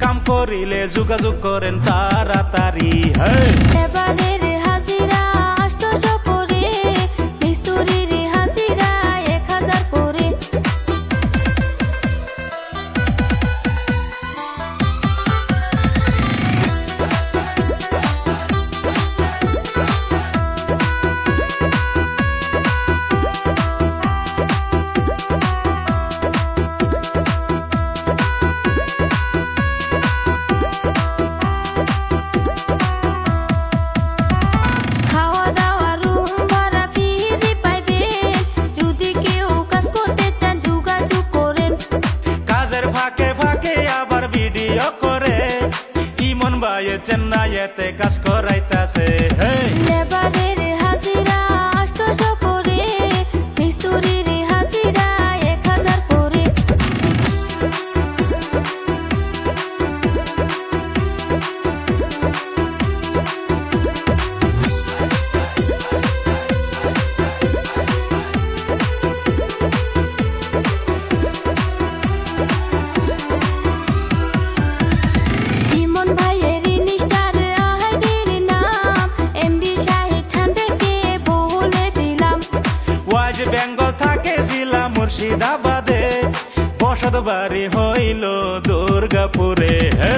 কাম করিলে যোগাযোগ করেন তাড়াতাড়ি হ্যাঁ ভিডিও করে ইমন বাইয়ে চেন্নাইয়েতে কাজ করাইতাছে। হেই! আজ বেঙ্গল থাকে জিলা মুর্শিদাবাদে। বসত বাড়ি হইল দুর্গাপুরে হে